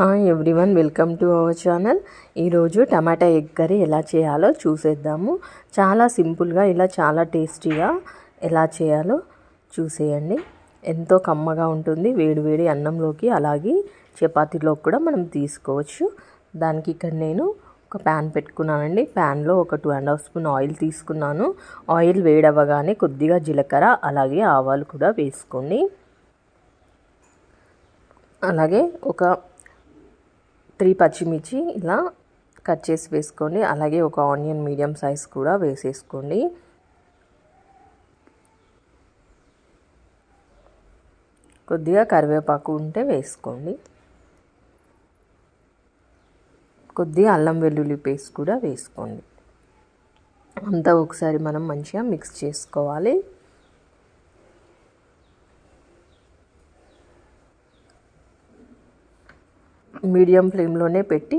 Hi everyone welcome to our channel ఈరోజు tomato egg curry ఎలా చేయాలో చూసేద్దాము. చాలా సింపుల్గా ఇలా చాలా టేస్టీగా ఎలా చేయాలో చూసేయండి. ఎంతో కమ్మగా ఉంటుంది. వేడి వేడి అన్నంలోకి అలాగే చపాతీలోకి కూడా మనం తీసుకోవచ్చు. దానికి ఇక్కడ నేను ఒక ప్యాన్ పెట్టుకున్నానండి. ప్యాన్లో ఒక two and half spoon oil తీసుకున్నాను. ఆయిల్ వేడవగానే కొద్దిగా జీలకర్ర అలాగే ఆవాలు కూడా వేసుకోండి. అలాగే ఒక త్రీ పచ్చిమిర్చి ఇలా కట్ చేసి వేసుకోండి. అలాగే ఒక ఆనియన్ మీడియం సైజ్ కూడా వేసేసుకోండి. కొద్దిగా కరివేపాకు ఉంటే వేసుకోండి. కొద్దిగా అల్లం వెల్లుల్లి పేస్ట్ కూడా వేసుకోండి. అంతా ఒకసారి మనం మంచిగా మిక్స్ చేసుకోవాలి. మీడియం ఫ్లేమ్లోనే పెట్టి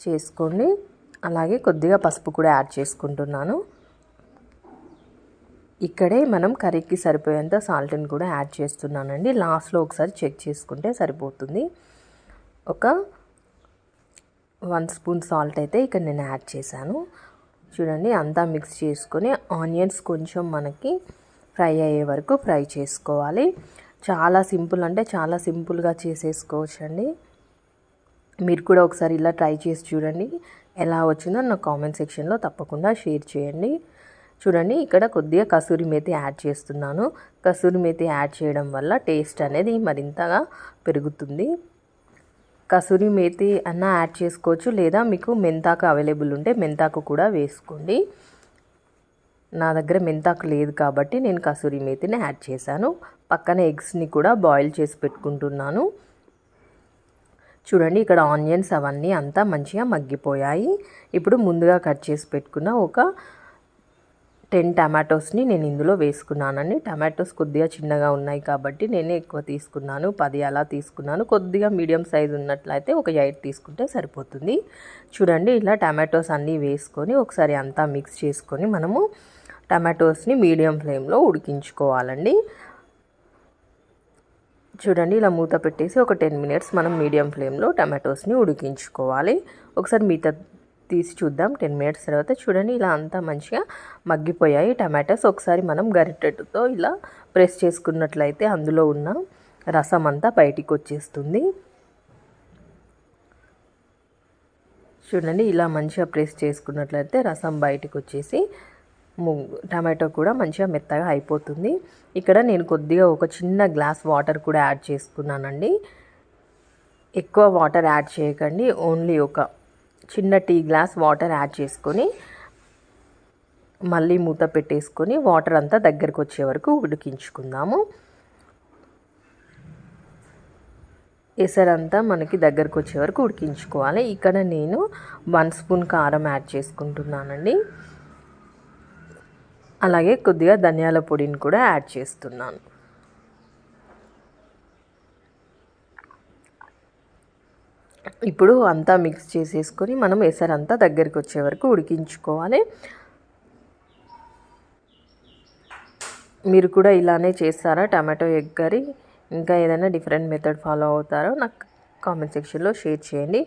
చేసుకోండి. అలాగే కొద్దిగా పసుపు కూడా యాడ్ చేసుకుంటున్నాను. ఇక్కడే మనం కర్రీకి సరిపోయేంత సాల్ట్ని కూడా యాడ్ చేస్తున్నానండి. లాస్ట్లో ఒకసారి చెక్ చేసుకుంటే సరిపోతుంది. ఒక వన్ స్పూన్ సాల్ట్ అయితే ఇక్కడ నేను యాడ్ చేశాను. చూడండి అంతా మిక్స్ చేసుకొని ఆనియన్స్ కొంచెం మనకి ఫ్రై అయ్యే వరకు ఫ్రై చేసుకోవాలి. చాలా సింపుల్ అంటే చాలా సింపుల్గా చేసేసుకోవచ్చండి. మీరు కూడా ఒకసారి ఇలా ట్రై చేసి చూడండి. ఎలా వచ్చిందో నా కామెంట్ సెక్షన్లో తప్పకుండా షేర్ చేయండి. చూడండి ఇక్కడ కొద్దిగా కసూరి మేతి యాడ్ చేస్తున్నాను. కసూరి మేతి యాడ్ చేయడం వల్ల టేస్ట్ అనేది మరింతగా పెరుగుతుంది. కసూరి మేతి అన్న యాడ్ చేసుకోవచ్చు లేదా మీకు మెంతాకు అవైలబుల్ ఉంటే మెంతాకు కూడా వేసుకోండి. నా దగ్గర మెంతాకు లేదు కాబట్టి నేను కసూరి మేతిని యాడ్ చేశాను. పక్కన ఎగ్స్ని కూడా బాయిల్ చేసి పెట్టుకుంటున్నాను. చూడండి ఇక్కడ ఆనియన్స్ అవన్నీ అంతా మంచిగా మగ్గిపోయాయి. ఇప్పుడు ముందుగా కట్ చేసి పెట్టుకున్న ఒక టెన్ టమాటోస్ని నేను ఇందులో వేసుకున్నానండి. టమాటోస్ కొద్దిగా చిన్నగా ఉన్నాయి కాబట్టి నేనే ఎక్కువ తీసుకున్నాను. పది అలా తీసుకున్నాను. కొద్దిగా మీడియం సైజ్ ఉన్నట్లయితే ఒక ఎయిట్ తీసుకుంటే సరిపోతుంది. చూడండి ఇలా టమాటోస్ అన్నీ వేసుకొని ఒకసారి అంతా మిక్స్ చేసుకొని మనము టమాటోస్ని మీడియం ఫ్లేమ్లో ఉడికించుకోవాలండి. చూడండి ఇలా మూత పెట్టేసి ఒక టెన్ మినిట్స్ మనం మీడియం ఫ్లేమ్లో టమాటోస్ని ఉడికించుకోవాలి. ఒకసారి మీత తీసి చూద్దాం టెన్ మినిట్స్ తర్వాత చూడండి ఇలా అంతా మంచిగా మగ్గిపోయాయి టమాటాస్. ఒకసారి మనం గరిటెతో ఇలా ప్రెస్ చేసుకున్నట్లయితే అందులో ఉన్న రసం అంతా బయటికి వచ్చేస్తుంది. చూడండి ఇలా మంచిగా ప్రెస్ చేసుకున్నట్లయితే రసం బయటకు వచ్చేసి టమాటో కూడా మంచిగా మెత్తగా అయిపోతుంది. ఇక్కడ నేను కొద్దిగా ఒక చిన్న గ్లాస్ వాటర్ కూడా యాడ్ చేసుకున్నానండి. ఎక్కువ వాటర్ యాడ్ చేయకండి. ఓన్లీ ఒక చిన్న టీ గ్లాస్ వాటర్ యాడ్ చేసుకొని మళ్ళీ మూత పెట్టేసుకొని వాటర్ అంతా దగ్గరకు వచ్చే వరకు ఉడికించుకుందాము. ఎసరంతా మనకి దగ్గరకు వచ్చే వరకు ఉడికించుకోవాలి. ఇక్కడ నేను వన్ స్పూన్ కారం యాడ్ చేసుకుంటున్నానండి. అలాగే కొద్దిగా ధనియాల పొడిని కూడా యాడ్ చేస్తున్నాను. ఇప్పుడు అంతా మిక్స్ చేసేసుకొని మనం ఎసరంతా దగ్గరికి వచ్చే వరకు ఉడికించుకోవాలి. మీరు కూడా ఇలానే చేస్తారా? Tomato egg curry? ఇంకా ఏదైనా డిఫరెంట్ మెథడ్ ఫాలో అవుతారో నాకు కామెంట్ సెక్షన్లో షేర్ చేయండి.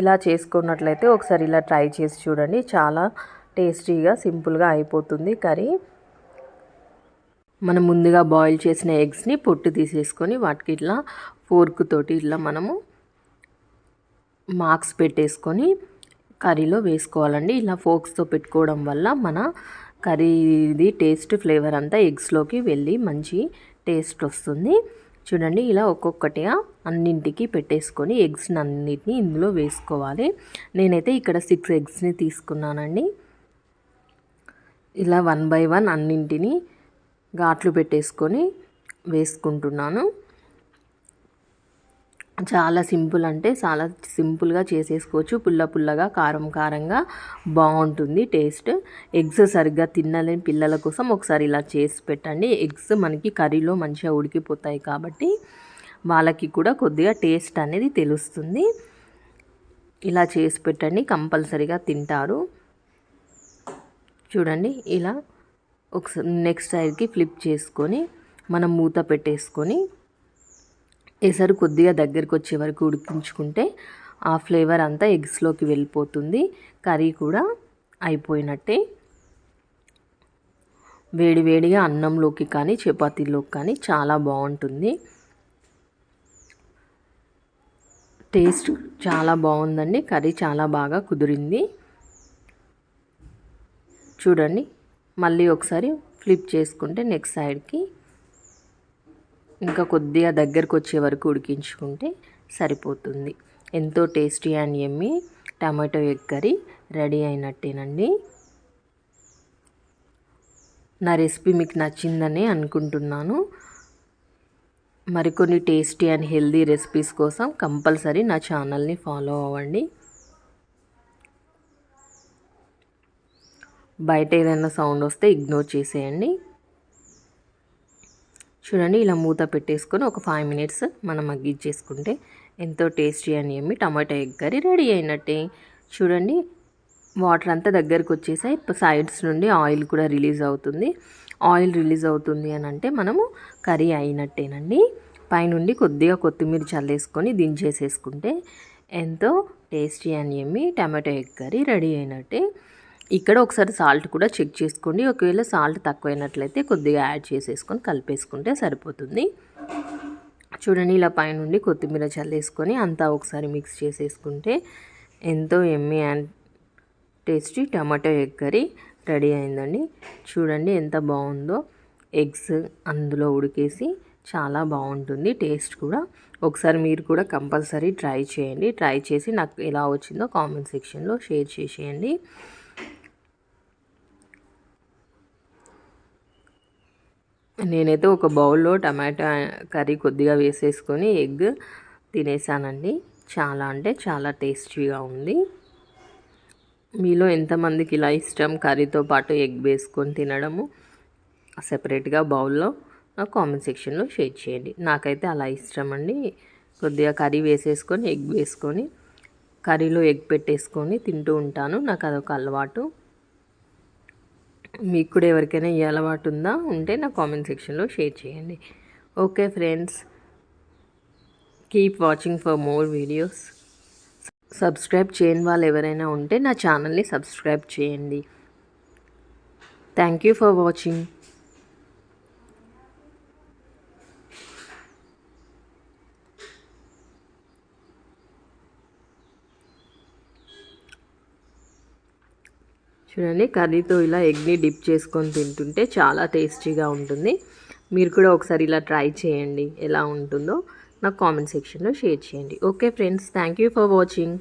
ఇలా చేసుకున్నట్లయితే ఒకసారి ఇలా ట్రై చేసి చూడండి. చాలా టేస్టీగా సింపుల్గా అయిపోతుంది కర్రీ. మనం ముందుగా బాయిల్ చేసిన ఎగ్స్ని పొట్టు తీసేసుకొని వాటికి ఇట్లా ఫోర్క్ తోటి ఇట్లా మనము మార్క్స్ పెట్టేసుకొని కర్రీలో వేసుకోవాలండి. ఇలా ఫోక్స్తో పెట్టుకోవడం వల్ల మన కర్రీది టేస్ట్ ఫ్లేవర్ అంతా ఎగ్స్లోకి వెళ్ళి మంచి టేస్ట్ వస్తుంది. చూడండి ఇలా ఒక్కొక్కటిగా అన్నింటికి పెట్టేసుకొని ఎగ్స్ని అన్నింటినీ ఇందులో వేసుకోవాలి. నేనైతే ఇక్కడ సిక్స్ ఎగ్స్ని తీసుకున్నానండి. ఇలా వన్ బై వన్ అన్నింటినీ ఘాట్లు పెట్టేసుకొని వేసుకుంటున్నాను. చాలా సింపుల్ అంటే చాలా సింపుల్గా చేసేసుకోవచ్చు. పుల్ల పుల్లగా కారం కారంగా బాగుంటుంది టేస్ట్. ఎగ్స్ సరిగ్గా తినలేని పిల్లల కోసం ఒకసారి ఇలా చేసి పెట్టండి. ఎగ్స్ మనకి కర్రీలో మంచిగా ఉడికిపోతాయి కాబట్టి వాళ్ళకి కూడా కొద్దిగా టేస్ట్ అనేది తెలుస్తుంది. ఇలా చేసి పెట్టండి. కంపల్సరీగా తింటారు. చూడండి ఇలా ఒకసారి నెక్స్ట్ సైడ్కి ఫ్లిప్ చేసుకొని మనం మూత పెట్టేసుకొని ఎసరు కొద్దిగా దగ్గరికి వచ్చే వరకు ఉడికించుకుంటే ఆ ఫ్లేవర్ అంతా ఎగ్స్లోకి వెళ్ళిపోతుంది. కర్రీ కూడా అయిపోయినట్టే. వేడివేడిగా అన్నంలోకి కానీ చపాతీలోకి కానీ చాలా బాగుంటుంది. టేస్ట్ చాలా బాగుందండి. కర్రీ చాలా బాగా కుదిరింది. చూడండి. మళ్ళీ ఒకసారి ఫ్లిప్ చేసుకుంటే నెక్స్ట్ సైడ్కి ఇంకా కొద్దిగా దగ్గరకు వచ్చే వరకు ఉడికించుకుంటే సరిపోతుంది. ఎంతో tasty and yummy tomato egg curry ready అయినట్టేనండి. నా రెసిపీ మీకు నచ్చిందని అనుకుంటున్నాను. మరికొన్ని టేస్టీ అండ్ హెల్దీ రెసిపీస్ కోసం కంపల్సరీ నా ఛానల్ని ఫాలో అవ్వండి. బయట ఏదైనా సౌండ్ వస్తే ఇగ్నోర్ చేసేయండి. చూడండి ఇలా మూత పెట్టేసుకొని ఒక ఫైవ్ మినిట్స్ మనం మగ్గిచ్చేసుకుంటే ఎంతో టేస్టీ అని ఏమి టమాటా ఎగ్ కర్రీ రెడీ అయినట్టే. చూడండి వాటర్ అంతా దగ్గరకు వచ్చేసాయి. సైడ్స్ నుండి ఆయిల్ కూడా రిలీజ్ అవుతుంది. ఆయిల్ రిలీజ్ అవుతుంది అని అంటే మనము కర్రీ అయినట్టేనండి. పైనుండి కొద్దిగా కొత్తిమీర చల్లేసుకొని దించేసేసుకుంటే ఎంతో టేస్టీ అని ఏమి టమాటో ఎగ్ కర్రీ రెడీ అయినట్టే. ఇక్కడ ఒకసారి సాల్ట్ కూడా చెక్ చేసుకోండి. ఒకవేళ సాల్ట్ తక్కువైనట్లయితే కొద్దిగా యాడ్ చేసేసుకొని కలిపేసుకుంటే సరిపోతుంది. చూడండి ఇలా పైనుండి కొత్తిమీర చల్లేసుకొని అంతా ఒకసారి మిక్స్ చేసేసుకుంటే ఎంతో yummy and tasty tomato egg curry ready అయిందండి. చూడండి ఎంత బాగుందో. ఎగ్స్ అందులో ఉడికేసి చాలా బాగుంటుంది టేస్ట్ కూడా. ఒకసారి మీరు కూడా కంపల్సరీ ట్రై చేయండి. ట్రై చేసి నాకు ఎలా వచ్చిందో కామెంట్ సెక్షన్లో షేర్ చేసేయండి. నేనైతే ఒక బౌల్లో టమాటా కర్రీ కొద్దిగా వేసేసుకొని ఎగ్ తినేసానండి. చాలా అంటే చాలా టేస్టీగా ఉంది. మీలో ఎంతమందికి ఇలా ఇష్టం కర్రీతో పాటు ఎగ్ వేసుకొని తినడము? సెపరేట్గా బౌల్లో నాకు కామెంట్ సెక్షన్లో షేర్ చేయండి. నాకైతే అలా ఇష్టం అండి కొద్దిగా కర్రీ వేసేసుకొని ఎగ్ వేసుకొని కర్రీలో ఎగ్ పెట్టేసుకొని తింటూ ఉంటాను. నాకు అదొక అలవాటు. మీకు కూడా ఎవరికైనా ఈ అలవాటు ఉందా ఉంటే నా కామెంట్ సెక్షన్లో షేర్ చేయండి. Okay friends. Keep watching for more videos. Subscribe చేయని వాళ్ళు ఎవరైనా ఉంటే నా ఛానల్ని సబ్స్క్రైబ్ చేయండి. Thank you for watching. చూడండి కర్రీతో ఇలా ఎగ్ని డిప్ చేసుకొని తింటుంటే చాలా టేస్టీగా ఉంటుంది. మీరు కూడా ఒకసారి ఇలా ట్రై చేయండి ఎలా ఉంటుందో. నాకు కామెంట్ సెక్షన్లో షేర్ చేయండి. Okay friends thank you for watching.